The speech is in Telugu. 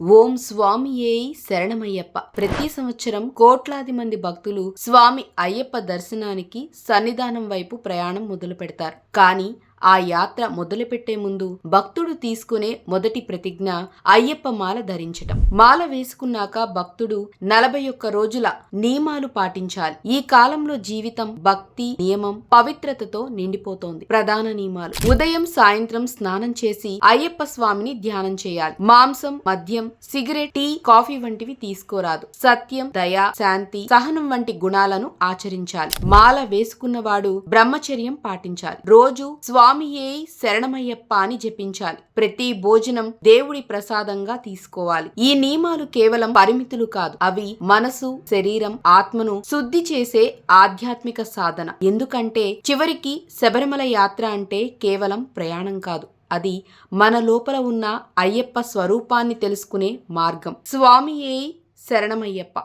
ఓం స్వామియే శరణమయ్యప్ప. ప్రతి సంవత్సరం కోట్లాది మంది భక్తులు స్వామి అయ్యప్ప దర్శనానికి సన్నిధానం వైపు ప్రయాణం మొదలు పెడతారు కానీ ఆ యాత్ర మొదలుపెట్టే ముందు భక్తుడు తీసుకునే మొదటి ప్రతిజ్ఞ అయ్యప్ప మాల ధరించటం. మాల వేసుకున్నాక భక్తుడు నలభై ఒక్క రోజుల నియమాలు పాటించాలి. ఈ కాలంలో జీవితం భక్తి నియమం పవిత్రతతో నిండిపోతోంది. ప్రధాన నియమాలు. ఉదయం సాయంత్రం స్నానం చేసి అయ్యప్ప స్వామిని ధ్యానం చేయాలి. మాంసం మద్యం సిగరెట్ టీ కాఫీ వంటివి తీసుకోరాదు. సత్యం దయ శాంతి సహనం వంటి గుణాలను ఆచరించాలి. మాల వేసుకున్నవాడు బ్రహ్మచర్యం పాటించాలి. రోజు స్వామియే శరణమయ్యప్ప అని జపించాలి. ప్రతి భోజనం దేవుడి ప్రసాదంగా తీసుకోవాలి. ఈ నియమాలు కేవలం పరిమితులు కాదు. అవి మనసు శరీరం ఆత్మను శుద్ధి చేసే ఆధ్యాత్మిక సాధన. ఎందుకంటే చివరికి శబరిమల యాత్ర అంటే కేవలం ప్రయాణం కాదు. అది మన లోపల ఉన్న అయ్యప్ప స్వరూపాన్ని తెలుసుకునే మార్గం. స్వామియే శరణమయ్యప్ప.